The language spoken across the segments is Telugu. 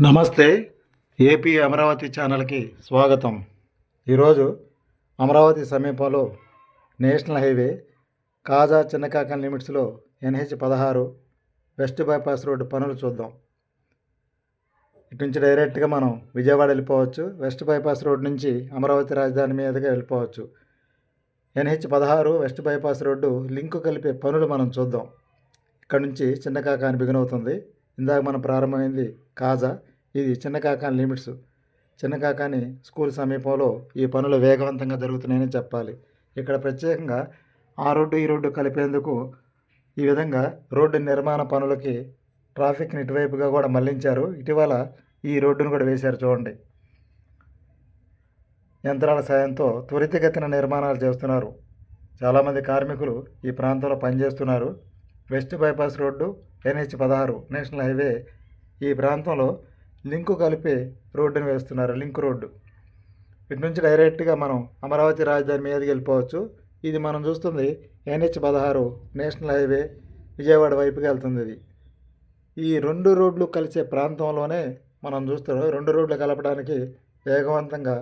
నమస్తే ఏపీ అమరావతి ఛానల్కి స్వాగతం. ఈరోజు అమరావతి సమీపంలో నేషనల్ హైవే కాజా చిన్నకాకన్ లిమిట్స్లో ఎన్హెచ్ పదహారు వెస్ట్ బైపాస్ రోడ్డు పనులు చూద్దాం. ఇటు నుంచి డైరెక్ట్గా మనం విజయవాడ వెళ్ళిపోవచ్చు. వెస్ట్ బైపాస్ రోడ్ నుంచి అమరావతి రాజధాని మీదుగా వెళ్ళిపోవచ్చు. ఎన్హెచ్ పదహారు వెస్ట్ బైపాస్ రోడ్డు లింకు కలిపే పనులు మనం చూద్దాం. ఇక్కడ నుంచి చిన్న బిగునవుతుంది బిగిన్ అవుతుంది. ఇందాక మనం ప్రారంభమైంది కాజా ఇది చిన్న కాకాని లిమిట్స్. చిన్న కాకాని స్కూల్ సమీపంలో ఈ పనులు వేగవంతంగా జరుగుతున్నాయని చెప్పాలి. ఇక్కడ ప్రత్యేకంగా ఆ రోడ్డు ఈ రోడ్డు కలిపేందుకు ఈ విధంగా రోడ్డు నిర్మాణ పనులకి ట్రాఫిక్ని ఇటువైపుగా కూడా మళ్ళించారు. ఇటీవల ఈ రోడ్డును కూడా వేశారు చూడండి. యంత్రాల సాయంతో త్వరితగతిన నిర్మాణాలు చేస్తున్నారు. చాలామంది కార్మికులు ఈ ప్రాంతంలో పనిచేస్తున్నారు. వెస్ట్ బైపాస్ రోడ్డు ఎన్హెచ్ పదహారు నేషనల్ హైవే ఈ ప్రాంతంలో లింకు కలిపి రోడ్డును వేస్తున్నారు లింక్ రోడ్డు. ఇటు నుంచి డైరెక్ట్గా మనం అమరావతి రాజధాని మీదకి వెళ్ళిపోవచ్చు. ఇది మనం చూస్తుంది ఎన్హెచ్ పదహారు నేషనల్ హైవే విజయవాడ వైపుకి వెళ్తుంది ఇది. ఈ రెండు రోడ్లు కలిసే ప్రాంతంలోనే మనం చూస్తున్నాం. రెండు రోడ్లు కలపడానికి వేగవంతంగా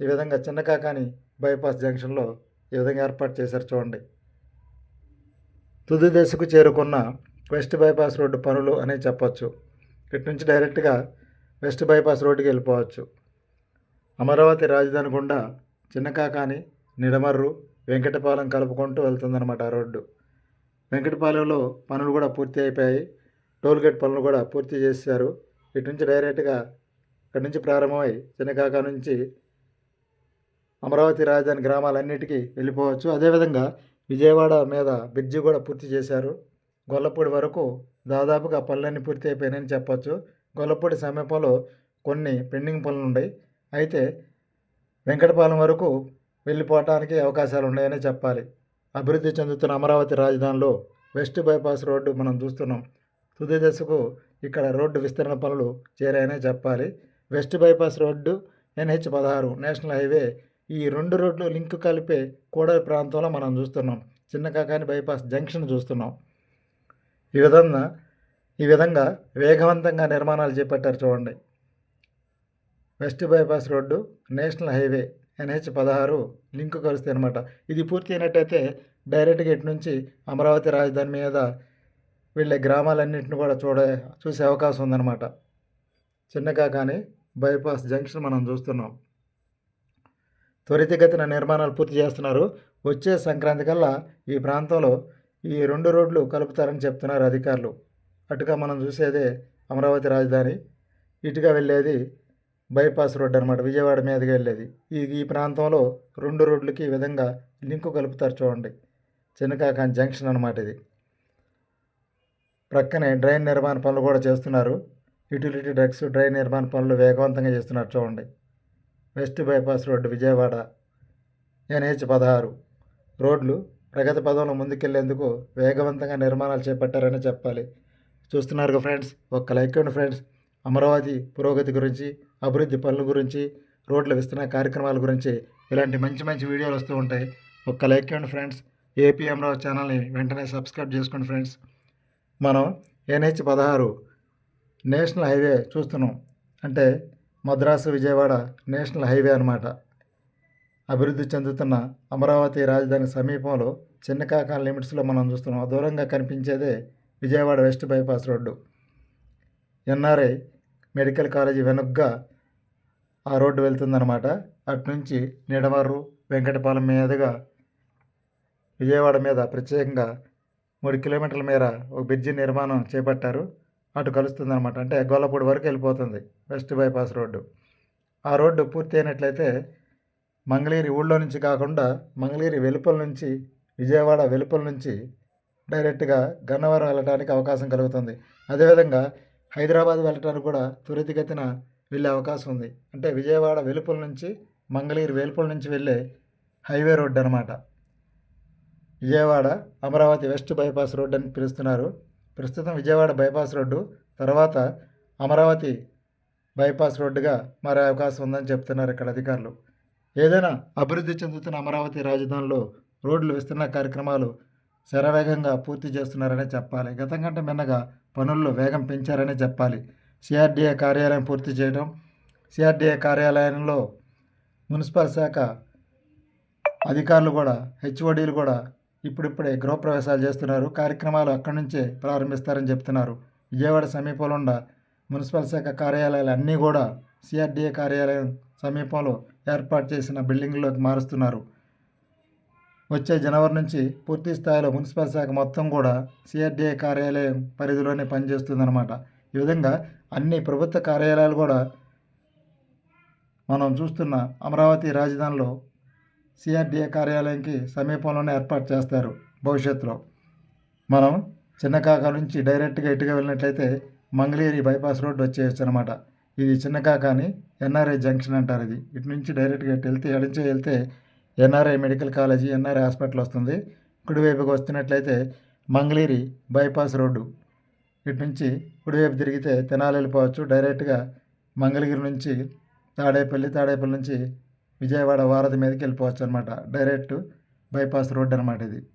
ఈ విధంగా చిన్న కాకాని బైపాస్ జంక్షన్లో ఈ విధంగా ఏర్పాటు చేశారు చూడండి. తుది దశకు చేరుకున్న వెస్ట్ బైపాస్ రోడ్డు పనులు అని చెప్పొచ్చు. ఇటు నుంచి డైరెక్ట్గా వెస్ట్ బైపాస్ రోడ్డుకి వెళ్ళిపోవచ్చు. అమరావతి రాజధాని గుండా చిన్నకాకాని నిడమర్రు వెంకటపాలెం కలుపుకుంటూ వెళ్తుందన్నమాట ఆ రోడ్డు. వెంకటపాలెంలో పనులు కూడా పూర్తి అయిపోయాయి. టోల్గేట్ పనులు కూడా పూర్తి చేశారు. ఇటు నుంచి డైరెక్ట్గా ఇక్కడి నుంచి ప్రారంభమై చిన్నకాక నుంచి అమరావతి రాజధాని గ్రామాలన్నిటికీ వెళ్ళిపోవచ్చు. అదేవిధంగా విజయవాడ మీద బ్రిడ్జి కూడా పూర్తి చేశారు. గొల్లపూడి వరకు దాదాపుగా పనులన్నీ పూర్తి అయిపోయినాయని చెప్పొచ్చు. గొల్లపూడి సమీపంలో కొన్ని పెండింగ్ పనులు ఉన్నాయి. అయితే వెంకటపాలెం వరకు వెళ్ళిపోవటానికి అవకాశాలు ఉన్నాయని చెప్పాలి. అభివృద్ధి చెందుతున్న అమరావతి రాజధానిలో వెస్ట్ బైపాస్ రోడ్డు మనం చూస్తున్నాం. తుది దశకు ఇక్కడ రోడ్డు విస్తరణ పనులు చేరాయనే చెప్పాలి. వెస్ట్ బైపాస్ రోడ్డు ఎన్హెచ్ పదహారు నేషనల్ హైవే ఈ రెండు రోడ్లు లింక్ కలిపే కూడలి ప్రాంతంలో మనం చూస్తున్నాం. చిన్న కాకాని బైపాస్ జంక్షన్ చూస్తున్నాం. ఈ విధంగా ఈ విధంగా వేగవంతంగా నిర్మాణాలు చేపట్టారు చూడండి. West bypass road national highway NH పదహారు లింక్ కలుస్తాయి అనమాట ఇది పూర్తి అయినట్టయితే డైరెక్ట్గా ఇటు నుంచి అమరావతి రాజధాని మీద వెళ్ళే గ్రామాలన్నింటిని కూడా చూడ చూసే అవకాశం ఉందన్నమాట. చిన్నగా కానీ బైపాస్ జంక్షన్ మనం చూస్తున్నాం. త్వరితగతిన నిర్మాణాలు పూర్తి చేస్తున్నారు. వచ్చే సంక్రాంతి కల్లా ఈ ప్రాంతంలో ఈ రెండు రోడ్లు కలుపుతారని చెప్తున్నారు అధికారులు. అటుగా మనం చూసేదే అమరావతి రాజధాని. ఇటుగా వెళ్ళేది బైపాస్ రోడ్ అనమాట విజయవాడ మీదుగా వెళ్ళేది. ఈ ఈ ప్రాంతంలో రెండు రోడ్లకి ఈ విధంగా లింకు కలుపుతారు చూడండి. చిన్నకాకాన్ జంక్షన్ అనమాట ఇది. ప్రక్కనే డ్రైన్ నిర్మాణ పనులు కూడా చేస్తున్నారు. యూటిలిటీ డ్రగ్స్ డ్రైన్ నిర్మాణ పనులు వేగవంతంగా చేస్తున్నారు చూడండి. West bypass road Vijayawada NH పదహారు. రోడ్లు ప్రగతి పదంలో ముందుకెళ్ళేందుకు వేగవంతంగా నిర్మాణాలు చేపట్టారని చెప్పాలి. చూస్తున్నారు ఫ్రెండ్స్ ఒక్క లైక్ ఇవ్వండి ఫ్రెండ్స్. అమరావతి పురోగతి గురించి అభివృద్ధి పనుల గురించి రోడ్ల విస్తరణ కార్యక్రమాల గురించి ఇలాంటి మంచి మంచి వీడియోలు వస్తూ ఉంటాయి. ఒక్క లైక్ ఇవ్వండి ఫ్రెండ్స్. ఏపీ అమరావతి ఛానల్ని వెంటనే సబ్స్క్రైబ్ చేసుకోండి ఫ్రెండ్స్. మనం ఎన్హెచ్ పదహారు నేషనల్ హైవే చూస్తున్నాం. అంటే మద్రాసు విజయవాడ నేషనల్ హైవే అనమాట అభివృద్ధి చెందుతున్న అమరావతి రాజధాని సమీపంలో చిన్నకాకాల లిమిట్స్లో మనం చూస్తున్నాం. దూరంగా కనిపించేదే Vijayawada west bypass road. NRI medical college వెనుగ్గా ఆ రోడ్డు వెళ్తుందన్నమాట. అటు నుంచి నిడమర్రు వెంకటపాలెం మీదుగా విజయవాడ మీద ప్రత్యేకంగా మూడు కిలోమీటర్ల మేర ఒక బ్రిడ్జి నిర్మాణం చేపట్టారు. అటు కలుస్తుంది అనమాట అంటే గొల్లపూడి వరకు వెళ్ళిపోతుంది వెస్ట్ బైపాస్ రోడ్డు. ఆ రోడ్డు పూర్తి అయినట్లయితే మంగళగిరి ఊళ్ళో నుంచి కాకుండా మంగళగిరి వెలుపల నుంచి విజయవాడ వెలుపల నుంచి డైరెక్ట్గా గన్నవరం వెళ్ళడానికి అవకాశం కలుగుతుంది. అదేవిధంగా హైదరాబాద్ వెళ్ళటానికి కూడా త్వరితగతిన వెళ్ళే అవకాశం ఉంది. అంటే విజయవాడ వెలుపల నుంచి మంగళగిరి వెలుపల నుంచి వెళ్ళే హైవే రోడ్డు అనమాట Vijayawada Amaravati west bypass road అని పిలుస్తున్నారు. ప్రస్తుతం విజయవాడ బైపాస్ రోడ్డు తర్వాత అమరావతి బైపాస్ రోడ్డుగా మారే అవకాశం ఉందని చెప్తున్నారు ఇక్కడ అధికారులు. ఏదైనా అభివృద్ధి చెందుతున్న అమరావతి రాజధానిలో రోడ్లు విస్తరణ కార్యక్రమాలు శరవేగంగా పూర్తి చేస్తున్నారనే చెప్పాలి. గతం కంటే మిన్నగా పనుల్లో వేగం పెంచారనే చెప్పాలి. సిఆర్డీఏ కార్యాలయం పూర్తి చేయడం సిఆర్డీఏ కార్యాలయంలో మున్సిపల్ శాఖ అధికారులు కూడా హెచ్ఓడీలు కూడా ఇప్పుడిప్పుడే గృహప్రవేశాలు చేస్తున్నారు. కార్యక్రమాలు అక్కడి నుంచే ప్రారంభిస్తారని చెప్తున్నారు. విజయవాడ సమీపంలో ఉన్న మున్సిపల్ శాఖ కార్యాలయాలు అన్నీ కూడా సిఆర్డీఏ కార్యాలయం సమీపంలో ఏర్పాటు చేసిన బిల్డింగ్లోకి మారుస్తున్నారు. వచ్చే జనవరి నుంచి పూర్తి స్థాయిలో మున్సిపల్ శాఖ మొత్తం కూడా సిఆర్డీఏ కార్యాలయం పరిధిలోనే పనిచేస్తుందన్నమాట. ఈ విధంగా అన్ని ప్రభుత్వ కార్యాలయాలు కూడా మనం చూస్తున్న అమరావతి రాజధానిలో సిఆర్డీఏ కార్యాలయంకి సమీపంలోనే ఏర్పాటు చేస్తారు భవిష్యత్తులో. మనం చిన్నకాక నుంచి డైరెక్ట్గా ఇటుగా వెళ్ళినట్లయితే మంగళగిరి బైపాస్ రోడ్ వచ్చేయచ్చు అనమాట ఇది చిన్నకాక అని ఎన్ఆర్ఐ జంక్షన్ అంటారు ఇది. ఇటు నుంచి డైరెక్ట్గా ఇటు వెళ్తే ఎడంచే వెళ్తే NRI medical college NRI hospital వస్తుంది. కుడివైపుకి వస్తున్నట్లయితే మంగళగిరి బైపాస్ రోడ్డు. ఇటు నుంచి కుడివైపు తిరిగితే తినాలి వెళ్ళిపోవచ్చు. డైరెక్ట్గా మంగళగిరి నుంచి తాడేపల్లి తాడేపల్లి నుంచి విజయవాడ వారధి మీదకి వెళ్ళిపోవచ్చు అనమాట డైరెక్ట్ బైపాస్ రోడ్ అనమాట ఇది.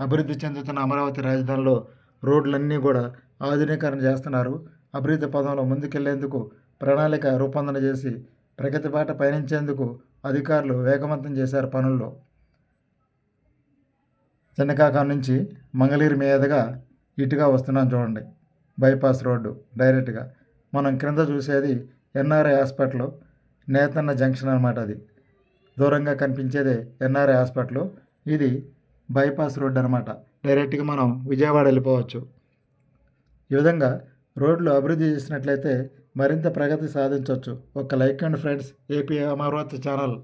అభివృద్ధి చెందుతున్న అమరావతి రాజధానిలో రోడ్లన్నీ కూడా ఆధునీకరణ చేస్తున్నారు. అభివృద్ధి పదంలో ముందుకెళ్ళేందుకు ప్రణాళిక రూపొందన చేసి ప్రగతి బాట పయనించేందుకు అధికారులు వేగవంతం చేశారు పనుల్లో. చిన్నకాక నుంచి మంగళగిరి మీదుగా ఇటుగా వస్తున్నాం చూడండి. బైపాస్ రోడ్డు డైరెక్ట్గా. మనం క్రింద చూసేది ఎన్ఆర్ఐ హాస్పిటల్ నేతన్న జంక్షన్ అనమాట అది. దూరంగా కనిపించేదే ఎన్ఆర్ఐ హాస్పిటల్. ఇది బైపాస్ రోడ్ అనమాట డైరెక్ట్గా మనం విజయవాడ వెళ్ళిపోవచ్చు. ఈ విధంగా రోడ్లు అభివృద్ధి చేసినట్లయితే మరింత ప్రగతి సాధించవచ్చు ఒక like and friends AP Amaravati channel.